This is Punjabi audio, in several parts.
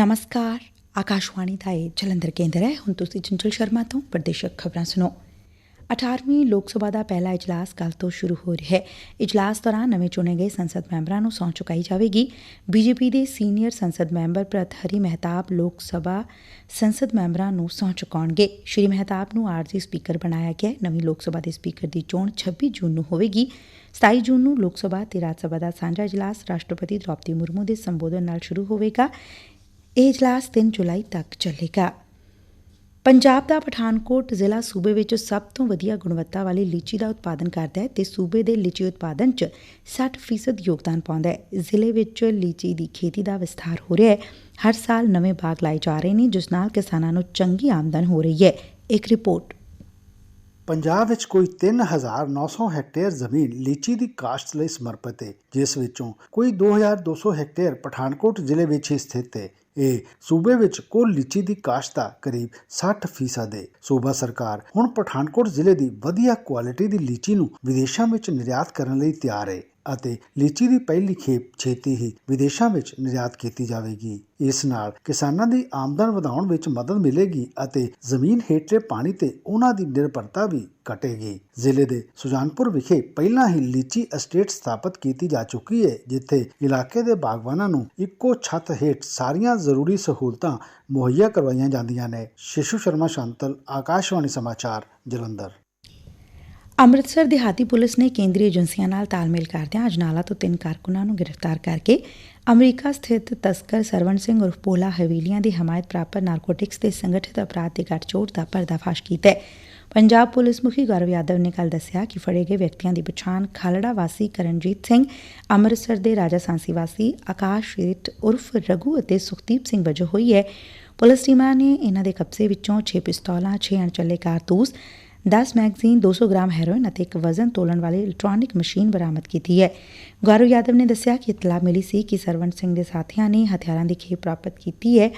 ਨਮਸਕਾਰ ਆਕਾਸ਼ਵਾਣੀ ਦਾ ਇਹ ਜਲੰਧਰ ਕੇਂਦਰ ਹੈ ਹੁਣ ਤੁਸੀਂ ਚੰਚਲ ਸ਼ਰਮਾ ਤੋਂ ਪ੍ਰਦੇਸ਼ਕ ਖਬਰਾਂ ਸੁਣੋ 18ਵੀਂ ਲੋਕ ਸਭਾ ਦਾ ਪਹਿਲਾ ਇਜਲਾਸ ਕੱਲ ਤੋਂ ਸ਼ੁਰੂ ਹੋ ਰਿਹਾ ਹੈ ਇਜਲਾਸ ਦੌਰਾਨ ਨਵੇਂ ਚੁਣੇ ਗਏ ਸੰਸਦ ਮੈਂਬਰਾਂ ਨੂੰ ਸਹੁੰ ਚੁਕਾਈ ਜਾਵੇਗੀ ਬੀਜੇਪੀ ਦੇ ਸੀਨੀਅਰ ਸੰਸਦ ਮੈਂਬਰ ਪ੍ਰਤ ਹਰੀ ਮਹਿਤਾਬ ਲੋਕ ਸਭਾ ਸੰਸਦ ਮੈਂਬਰਾਂ ਨੂੰ ਸਹੁੰ ਚੁਕਾਉਣਗੇ ਸ਼੍ਰੀ ਮਹਿਤਾਬ ਨੂੰ ਆਰਜੀ ਸਪੀਕਰ ਬਣਾਇਆ ਗਿਆ ਨਵੀਂ ਲੋਕ ਸਭਾ ਦੇ ਸਪੀਕਰ ਦੀ ਚੋਣ 26 ਜੂਨ ਨੂੰ ਹੋਵੇਗੀ 27 ਜੂਨ ਨੂੰ ਲੋਕ ਸਭਾ ਤੇ ਰਾਜ ਸਭਾ ਦਾ ਸਾਂਝਾ ਇਜਲਾਸ ਰਾਸ਼ਟਰਪਤੀ ਦ੍ਰੋਪਦੀ ਮੁਰਮੂ ਦੇ ਸੰਬੋਧਨ ਨਾਲ ਸ਼ੁਰੂ ਹੋਵੇਗਾ ਇਹ ਇਜਲਾਸ 3 ਜੁਲਾਈ ਤੱਕ ਚੱਲੇਗਾ। ਪੰਜਾਬ ਦਾ ਪਠਾਨਕੋਟ ਜ਼ਿਲ੍ਹਾ ਸੂਬੇ ਵਿੱਚ ਸਭ ਤੋਂ ਵਧੀਆ ਗੁਣਵੱਤਾ ਵਾਲੀ ਲੀਚੀ ਦਾ ਉਤਪਾਦਨ ਕਰਦਾ ਹੈ ਤੇ ਸੂਬੇ ਦੇ ਲੀਚੀ ਉਤਪਾਦਨ 'ਚ 60% ਯੋਗਦਾਨ ਪਾਉਂਦਾ ਹੈ। ਜ਼ਿਲ੍ਹੇ ਵਿੱਚ ਲੀਚੀ ਦੀ ਖੇਤੀ ਦਾ ਵਿਸਥਾਰ ਹੋ ਰਿਹਾ ਹੈ। ਹਰ ਸਾਲ ਨਵੇਂ ਬਾਗ ਲਾਏ ਜਾ ਰਹੇ ਨੇ, ਜਿਸ ਨਾਲ ਕਿਸਾਨਾਂ ਨੂੰ ਚੰਗੀ ਆਮਦਨ ਹੋ ਰਹੀ ਹੈ। ਇੱਕ ਰਿਪੋਰਟ ਪੰਜਾਬ ਵਿੱਚ ਕੋਈ 3900 ਹੈਕਟੇਅਰ ਜ਼ਮੀਨ ਲੀਚੀ ਦੀ ਕਾਸ਼ਤ ਲਈ ਸਮਰਪਿਤ ਹੈ ਜਿਸ ਵਿੱਚੋਂ ਕੋਈ 2200 ਹੈਕਟੇਅਰ ਪਠਾਨਕੋਟ ਜ਼ਿਲ੍ਹੇ ਵਿੱਚ ਹੀ ਸਥਿਤ ਹੈ ਇਹ ਸੂਬੇ ਵਿੱਚ ਕੁੱਲ ਲੀਚੀ ਦੀ ਕਾਸ਼ਤ ਦਾ ਕਰੀਬ 60% ਹੈ ਸੂਬਾ ਸਰਕਾਰ ਹੁਣ ਪਠਾਨਕੋਟ ਜ਼ਿਲ੍ਹੇ ਦੀ ਵਧੀਆ ਕੁਆਲਿਟੀ ਦੀ ਲੀਚੀ ਨੂੰ ਵਿਦੇਸ਼ਾਂ ਵਿੱਚ ਨਿਰਯਾਤ ਕਰਨ ਲਈ ਤਿਆਰ ਹੈ ਅਤੇ ਲੀਚੀ ਦੀ ਪਹਿਲੀ ਖੇਪ ਛੇਤੀ ਹੀ ਵਿਦੇਸ਼ਾਂ ਵਿੱਚ ਨਿਰਯਾਤ ਕੀਤੀ ਜਾਵੇਗੀ। ਇਸ ਨਾਲ ਕਿਸਾਨਾਂ ਦੀ ਆਮਦਨ ਵਧਾਉਣ ਵਿੱਚ ਮਦਦ ਮਿਲੇਗੀ ਅਤੇ ਜ਼ਮੀਨ ਹੇਠਲੇ ਪਾਣੀ ਤੇ ਉਹਨਾਂ ਦੀ ਨਿਰਭਰਤਾ ਵੀ ਘਟੇਗੀ। ਜ਼ਿਲ੍ਹੇ ਦੇ ਸੁਜਾਨਪੁਰ ਵਿਖੇ ਪਹਿਲਾਂ ਹੀ ਲੀਚੀ ਅਸਟੇਟ ਸਥਾਪਿਤ ਕੀਤੀ ਜਾ ਚੁੱਕੀ ਹੈ, ਜਿੱਥੇ ਇਲਾਕੇ ਦੇ ਬਾਗਬਾਨਾਂ ਨੂੰ ਇੱਕੋ ਛੱਤ ਹੇਠ ਸਾਰੀਆਂ ਜ਼ਰੂਰੀ ਸਹੂਲਤਾਂ ਮੁਹੱਈਆ ਕਰਵਾਈਆਂ ਜਾਂਦੀਆਂ ਨੇ। ਸ਼ਿਸ਼ੂ ਸ਼ਰਮਾ, ਸ਼ਾਂਤਲ, ਆਕਾਸ਼ਵਾਣੀ ਸਮਾਚਾਰ, ਜਲੰਧਰ। ਅੰਮ੍ਰਿਤਸਰ ਦਿਹਾਤੀ ਪੁਲਿਸ ਨੇ ਕੇਂਦਰੀ ਏਜੰਸੀਆਂ ਨਾਲ ਤਾਲਮੇਲ ਕਰਦਿਆਂ ਅਜਨਾਲਾ ਤੋਂ ਤਿੰਨ ਕਾਰਕੁਨਾਂ ਨੂੰ ਗ੍ਰਿਫਤਾਰ ਕਰਕੇ ਅਮਰੀਕਾ ਸਥਿਤ ਤਸਕਰ ਸਰਵਣ ਸਿੰਘ ਉਰਫ ਪੋਲਾ ਹਵੇਲੀਆਂ ਦੀ ਹਮਾਇਤ ਪ੍ਰਾਪਤ ਨਾਰਕੋਟਿਕਸ ਦੇ ਸੰਗਠਿਤ ਅਪਰਾਧ ਦੇ ਗੱਠਜੋੜ ਦਾ ਪਰਦਾਫਾਸ਼ ਕੀਤਾ ਹੈ। ਪੰਜਾਬ ਪੁਲਿਸ ਮੁਖੀ ਗੌਰਵ ਯਾਦਵ ਨੇ ਕੱਲ ਦੱਸਿਆ ਕਿ ਫੜੇ ਗਏ ਵਿਅਕਤੀਆਂ ਦੀ ਪਛਾਣ ਖਾਲੜਾ ਵਾਸੀ ਕਰਨਜੀਤ ਸਿੰਘ, ਅੰਮ੍ਰਿਤਸਰ ਦੇ ਰਾਜਾ ਸਾਂਸੀ ਵਾਸੀ ਆਕਾਸ਼ ਰੇਟ ਉਰਫ ਰਘੂ ਅਤੇ ਸੁਖਦੀਪ ਸਿੰਘ ਵਜੋਂ ਹੋਈ ਹੈ। ਪੁਲਿਸ ਟੀਮਾਂ ਨੇ ਇਹਨਾਂ ਦੇ ਕਬਜ਼ੇ ਵਿੱਚੋਂ 6 ਪਿਸਤੌਲਾਂ 6 ਅਣਚੱਲੇ ਕਾਰਤੂਸ 10 ਮੈਗਜ਼ੀਨ 200 ਗ੍ਰਾਮ ਹੈਰੋਇਨ ਅਤੇ ਇੱਕ ਵਜ਼ਨ ਤੋਲਣ ਵਾਲੀ ਇਲੈਕਟ੍ਰੋਨਿਕ ਮਸ਼ੀਨ ਬਰਾਮਦ ਕੀਤੀ ਹੈ। ਗੌਰਵ ਯਾਦਵ ਨੇ ਦੱਸਿਆ ਕਿ ਇਤਲਾਹ ਮਿਲੀ ਸੀ ਕਿ ਸਰਵਣ ਸਿੰਘ ਦੇ ਸਾਥੀਆਂ ਨੇ ਹਥਿਆਰਾਂ ਦੀ ਖੇਪ ਪ੍ਰਾਪਤ ਕੀਤੀ ਹੈ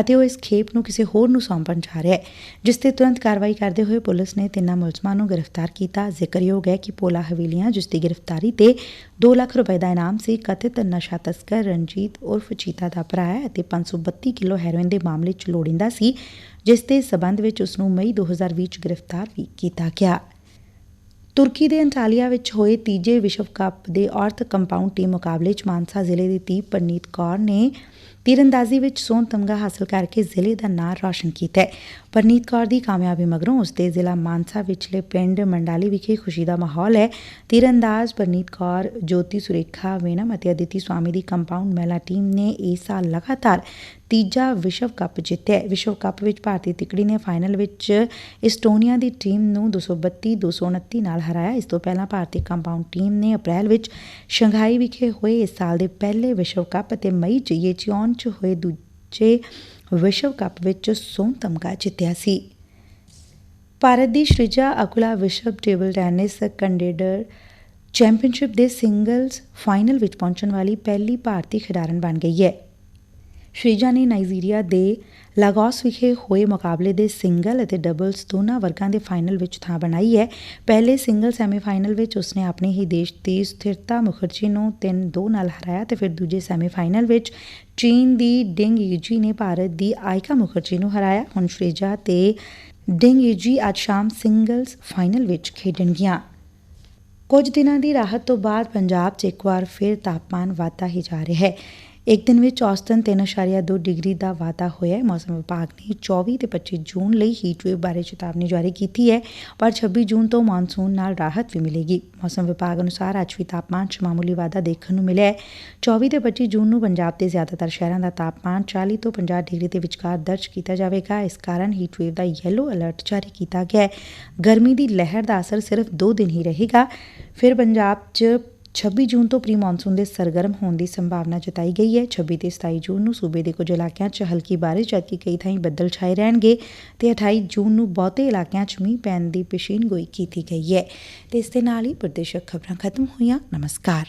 ਅਤੇ ਉਹ ਇਸ ਖੇਪ ਨੂੰ ਕਿਸੇ ਹੋਰ ਨੂੰ ਸੌਂਪਣ ਜਾ ਰਿਹਾ ਹੈ, ਜਿਸ ਤੇ ਤੁਰੰਤ ਕਾਰਵਾਈ ਕਰਦੇ ਹੋਏ ਪੁਲਿਸ ਨੇ ਤਿੰਨਾਂ ਮੁਲਜ਼ਮਾਂ ਨੂੰ ਗ੍ਰਿਫਤਾਰ ਕੀਤਾ। ਜ਼ਿਕਰਯੋਗ ਹੈ ਕਿ ਪੋਲਾ ਹਵੇਲੀਆਂ, ਜਿਸ ਦੀ ਗ੍ਰਿਫਤਾਰੀ ਤੇ 2 ਲੱਖ ਰੁਪਏ ਦਾ ਇਨਾਮ ਸੀ, ਕਥਿਤ ਨਸ਼ਾ ਤਸਕਰ ਰਣਜੀਤ ਉਰਫ ਚੀਤਾ ਦਾ ਭਰਾ ਹੈ ਅਤੇ 532 ਕਿਲੋ ਹੈਰੋਇਨ ਦੇ ਮਾਮਲੇ 'ਚ ਲੋੜਿੰਦਾ ਸੀ। ਜਿਸ ਦੇ ਸਬੰਧ ਵਿੱਚ ਉਸ ਨੂੰ ਮਈ 2020 ਚ ਗ੍ਰਿਫਤਾਰ ਵੀ ਕੀਤਾ ਗਿਆ। ਤੁਰਕੀ ਦੇ ਅੰਟਾਲੀਆ ਵਿੱਚ ਹੋਏ ਤੀਜੇ ਵਿਸ਼ਵ ਕੱਪ ਦੇ ਔਰਤ ਕੰਪਾਊਂਡ ਟੀਮ ਮੁਕਾਬਲੇ 'ਚ ਮਾਨਸਾ ਜ਼ਿਲ੍ਹੇ ਦੀ ਤੀ ਪਰਨੀਤ ਕੌਰ ਨੇ ਤੀਰੰਦਾਜ਼ੀ ਵਿੱਚ ਸੋਨ ਤਮਗਾ ਹਾਸਲ ਕਰਕੇ ਜ਼ਿਲ੍ਹੇ ਦਾ ਨਾਂ ਰੌਸ਼ਨ ਕੀਤਾ ਹੈ। ਪਰਨੀਤ ਕੌਰ ਦੀ ਕਾਮਯਾਬੀ ਮਗਰੋਂ ਉਸ ਦੇ ਜ਼ਿਲ੍ਹਾ ਮਾਨਸਾ ਵਿਚਲੇ ਪਿੰਡ ਮੰਡਾਲੀ ਵਿਖੇ ਖੁਸ਼ੀ ਦਾ ਮਾਹੌਲ ਹੈ। ਤੀਰੰਦਾਜ਼ ਪਰਨੀਤ ਕੌਰ, ਜੋਤੀ ਸੁਰੇਖਾ, ਵੇਨਮ ਅਤੇ ਅਦਿਤੀ ਸਵਾਮੀ ਦੀ ਕੰਪਾਊਂਡ ਮਹਿਲਾ ਟੀਮ ਨੇ ਇਸ ਸਾਲ ਲਗਾਤਾਰ ਤੀਜਾ ਵਿਸ਼ਵ ਕੱਪ ਜਿੱਤਿਆ ਵਿਸ਼ਵ ਕੱਪ ਵਿੱਚ ਭਾਰਤੀ ਤਿਕੜੀ ਨੇ ਫਾਈਨਲ ਵਿੱਚ ਇਸਟੋਨੀਆ ਦੀ ਟੀਮ ਨੂੰ 232 229 ਨਾਲ ਹਰਾਇਆ। ਇਸ ਤੋਂ ਪਹਿਲਾਂ ਭਾਰਤੀ ਕੰਪਾਊਂਡ ਟੀਮ ਨੇ ਅਪ੍ਰੈਲ ਵਿੱਚ ਸ਼ੰਘਾਈ ਵਿਖੇ ਹੋਏ ਇਸ ਸਾਲ ਦੇ ਪਹਿਲੇ ਵਿਸ਼ਵ ਕੱਪ ਅਤੇ ਮਈ 'ਚ ਯੇਚਿਓਨ 'ਚ ਹੋਏ ਦੂਜੇ ਵਿਸ਼ਵ ਕੱਪ ਵਿੱਚ ਸੋਨ ਤਮਗਾ ਜਿੱਤਿਆ ਸੀ। ਭਾਰਤ ਦੀ ਸ਼੍ਰਿਜਾ ਅਕੁਲਾ ਵਿਸ਼ਵ ਟੇਬਲ ਟੈਨਿਸ ਕੰਡੇਡਰ ਚੈਂਪੀਅਨਸ਼ਿਪ ਦੇ ਸਿੰਗਲਜ਼ ਫਾਈਨਲ ਵਿੱਚ ਪਹੁੰਚਣ ਵਾਲੀ ਪਹਿਲੀ ਭਾਰਤੀ ਖਿਡਾਰਨ ਬਣ ਗਈ ਹੈ। ਸ਼੍ਰੀਜਾ ਨੇ ਨਾਈਜੀਰੀਆ ਦੇ ਲਾਗੋਸ ਵਿਖੇ ਹੋਏ ਮੁਕਾਬਲੇ ਦੇ ਸਿੰਗਲ ਅਤੇ ਡਬਲਸ ਦੋਨਾਂ ਵਰਗਾਂ ਦੇ ਫਾਈਨਲ ਵਿੱਚ ਥਾਂ ਬਣਾਈ ਹੈ। ਪਹਿਲੇ ਸਿੰਗਲ ਸੈਮੀਫਾਈਨਲ ਵਿੱਚ ਉਸਨੇ ਆਪਣੇ ਹੀ ਦੇਸ਼ ਦੀ ਸਥਿਰਤਾ ਮੁਖਰਜੀ ਨੂੰ 3-2 ਨਾਲ ਹਰਾਇਆ ਤੇ ਫਿਰ ਦੂਜੇ ਸੈਮੀਫਾਈਨਲ ਵਿੱਚ ਚੀਨ ਦੀ ਡਿੰਗ ਯੂਜੀ ਨੇ ਭਾਰਤ ਦੀ ਆਇਕਾ ਮੁਖਰਜੀ ਨੂੰ ਹਰਾਇਆ। ਹੁਣ ਸ਼੍ਰੀਜਾ ਤੇ ਡਿੰਗ ਯੂਜੀ ਅੱਜ ਸ਼ਾਮ ਸਿੰਗਲਸ ਫਾਈਨਲ ਵਿੱਚ ਖੇਡਣਗੀਆਂ। ਕੁਝ ਦਿਨਾਂ ਦੀ ਰਾਹਤ ਤੋਂ ਬਾਅਦ ਪੰਜਾਬ 'ਚ ਇੱਕ ਵਾਰ ਫਿਰ ਤਾਪਮਾਨ ਵਧਦਾ ਹੀ ਜਾ ਰਿਹਾ ਹੈ। ਇੱਕ ਦਿਨ ਵਿੱਚ ਔਸਤਨ 3.2 ਡਿਗਰੀ ਦਾ ਵਾਧਾ ਹੋਇਆ ਹੈ। ਮੌਸਮ ਵਿਭਾਗ ਨੇ 24 ਤੇ 25 ਜੂਨ ਲਈ ਹੀਟ ਵੇਵ ਬਾਰੇ ਚੇਤਾਵਨੀ ਜਾਰੀ ਕੀਤੀ ਹੈ, ਪਰ 26 ਜੂਨ ਤੋਂ ਮੌਨਸੂਨ ਨਾਲ ਰਾਹਤ ਵੀ ਮਿਲੇਗੀ। ਮੌਸਮ ਵਿਭਾਗ ਅਨੁਸਾਰ ਅੱਜ ਵੀ ਤਾਪਮਾਨ 'ਚ ਮਾਮੂਲੀ ਵਾਧਾ ਦੇਖਣ ਨੂੰ ਮਿਲਿਆ ਹੈ। 24 ਤੇ 25 ਜੂਨ ਨੂੰ ਪੰਜਾਬ ਦੇ ਜ਼ਿਆਦਾਤਰ ਸ਼ਹਿਰਾਂ ਦਾ ਤਾਪਮਾਨ 40 ਤੋਂ 50 ਡਿਗਰੀ ਦੇ ਵਿਚਕਾਰ ਦਰਜ ਕੀਤਾ ਜਾਵੇਗਾ। ਇਸ ਕਾਰਨ ਹੀਟ ਵੇਵ ਦਾ ਯੈਲੋ ਅਲਰਟ ਜਾਰੀ ਕੀਤਾ ਗਿਆ ਹੈ। ਗਰਮੀ ਦੀ ਲਹਿਰ ਦਾ ਅਸਰ ਸਿਰਫ 2 ਦਿਨ ਹੀ ਰਹੇਗਾ। ਫਿਰ ਪੰਜਾਬ 'ਚ 26 ਜੂਨ ਤੋਂ ਪ੍ਰੀ ਮਾਨਸੂਨ ਦੇ ਸਰਗਰਮ ਹੋਣ ਦੀ ਸੰਭਾਵਨਾ ਜਤਾਈ ਗਈ ਹੈ। 26 ਤੇ 27 ਜੂਨ ਨੂੰ ਸੂਬੇ ਦੇ ਕੁਝ ਇਲਾਕਿਆਂ 'ਚ ਹਲਕੀ ਬਾਰਿਸ਼, ਜਦਕਿ ਕਈ ਥਾਈਂ ਬੱਦਲ ਛਾਏ ਰਹਿਣਗੇ ਤੇ 28 ਜੂਨ ਨੂੰ ਬਹੁਤੇ ਇਲਾਕਿਆਂ 'ਚ ਮੀਂਹ ਪੈਣ ਦੀ ਪੇਸ਼ੀਨਗੋਈ ਕੀਤੀ ਗਈ ਹੈ। ਤੇ ਇਸ ਦੇ ਨਾਲ ਹੀ ਪ੍ਰਦੇਸ਼ਕ ਖਬਰਾਂ ਖਤਮ ਹੋਈਆਂ। ਨਮਸਕਾਰ।